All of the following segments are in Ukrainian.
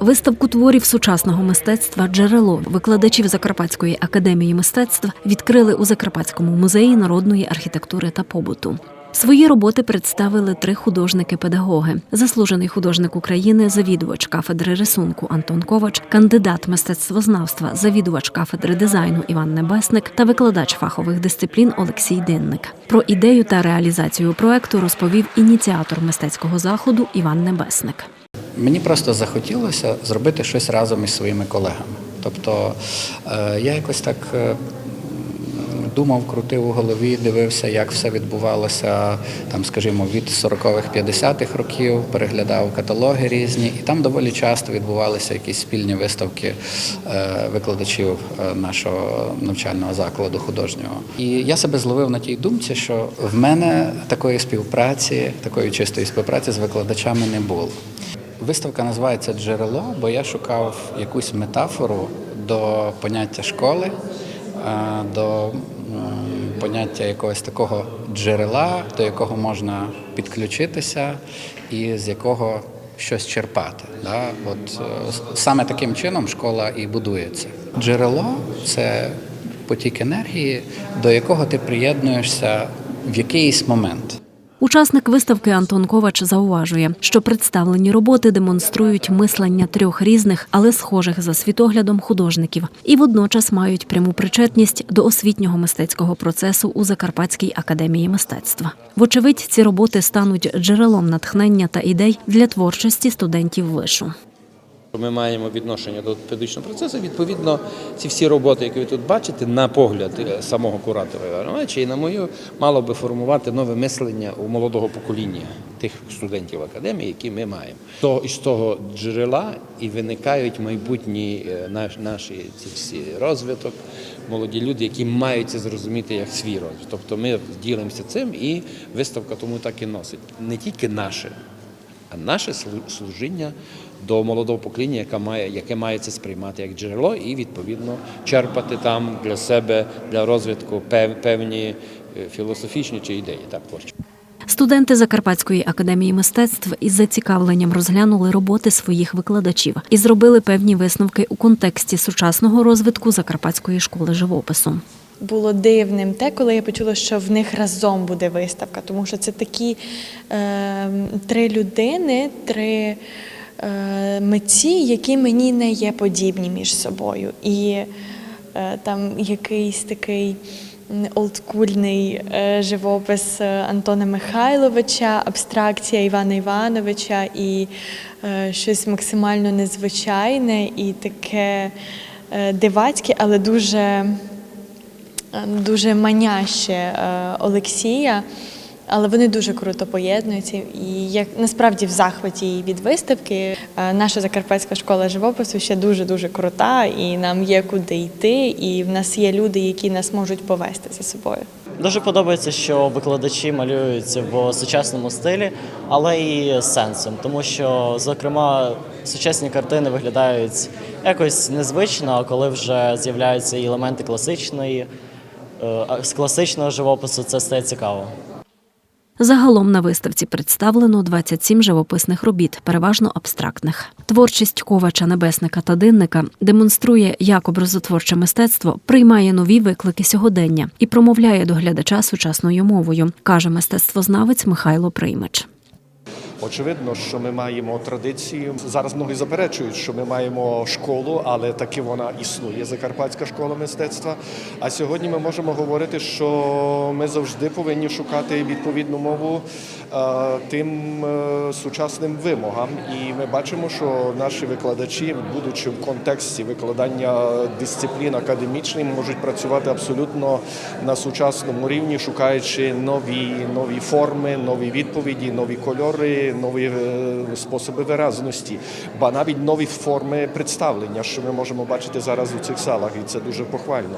Виставку творів сучасного мистецтва Джерело викладачів Закарпатської академії мистецтв відкрили у Закарпатському музеї народної архітектури та побуту. Свої роботи представили три художники-педагоги: заслужений художник України, завідувач кафедри рисунку Антон Ковач, кандидат мистецтвознавства, завідувач кафедри дизайну Іван Небесник та викладач фахових дисциплін Олексій Динник. Про ідею та реалізацію проекту розповів ініціатор мистецького заходу Іван Небесник. Мені просто захотілося зробити щось разом із своїми колегами. Тобто е, я якось так е, думав, крутив у голові, дивився, як все відбувалося, там, скажімо, від 40-х, 50-х років, переглядав каталоги різні, і там доволі часто відбувалися якісь спільні виставки е, викладачів нашого навчального закладу художнього. І я себе зловив на тій думці, що в мене такої співпраці, такої чистої співпраці з викладачами не було. Виставка називається Джерело, бо я шукав якусь метафору до поняття школи, е, до поняття якогось такого джерела, до якого можна підключитися і з якого щось черпати. От, е, саме таким чином школа і будується. Джерело це потік енергії, до якого ти приєднуєшся в якийсь момент. Учасник виставки Антон Ковач зауважує, що представлені роботи демонструють мислення трьох різних, але схожих за світоглядом художників, і водночас мають пряму причетність до освітнього мистецького процесу у Закарпатській академії мистецтва. Вочевидь, ці роботи стануть джерелом натхнення та ідей для творчості студентів вишу. Ми маємо відношення до педагогічного процесу. Відповідно, ці всі роботи, які ви тут бачите, на погляд е, самого куратора Івановича і на мою, мало би формувати нове мислення у молодого покоління тих студентів академії, які ми маємо. То із того джерела і виникають майбутні е, наш, наші ці всі розвиток, молоді люди, які мають це зрозуміти як свій розвиток. Тобто ми ділимося цим, і виставка тому так і носить не тільки наше а наше служіння до молодого покоління, яке має, яке має це сприймати як джерело, і відповідно черпати там для себе для розвитку певні е, філософічні чи ідеї, так творчі. Студенти Закарпатської академії мистецтв із зацікавленням розглянули роботи своїх викладачів і зробили певні висновки у контексті сучасного розвитку Закарпатської школи живопису. Було дивним те, коли я почула, що в них разом буде виставка, тому що це такі е, три людини, три митці, які мені не є подібні між собою. І е, там якийсь такий м, олдскульний е, живопис е, Антона Михайловича, абстракція Івана Івановича і е, щось максимально незвичайне і таке е, дивацьке, але дуже е, дуже маняще е, Олексія, але вони дуже круто поєднуються. І як насправді в захваті від виставки Е, наша закарпатська школа живопису ще дуже дуже крута, і нам є куди йти, і в нас є люди, які нас можуть повести за собою. Дуже подобається, що викладачі малюють в сучасному стилі, але і з сенсом, тому що, зокрема, сучасні картини виглядають якось незвично, а коли вже з'являються елементи класичної, е, з класичного живопису, це стає цікаво. Загалом на виставці представлено 27 живописних робіт, переважно абстрактних. Творчість Ковача, Небесника та Динника демонструє, як образотворче мистецтво приймає нові виклики сьогодення і промовляє до глядача сучасною мовою, каже мистецтвознавець Михайло Приймич. Очевидно, що ми маємо традицію. Зараз многі заперечують, що ми маємо школу, але таки вона існує, Закарпатська школа мистецтва. А сьогодні ми можемо говорити, що ми завжди повинні шукати відповідну мову е, тим е, сучасним вимогам. І ми бачимо, що наші викладачі, будучи в контексті викладання дисциплін академічних, можуть працювати абсолютно на сучасному рівні, шукаючи нові, нові форми, нові відповіді, нові кольори, нові е, способи виразності, ба навіть нові форми представлення, що ми можемо бачити зараз у цих салах, і це дуже похвально.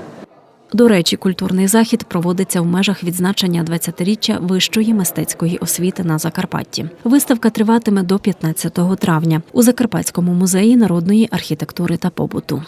До речі, культурний захід проводиться в межах відзначення 20-річчя вищої мистецької освіти на Закарпатті. Виставка триватиме до 15 травня у Закарпатському музеї народної архітектури та побуту.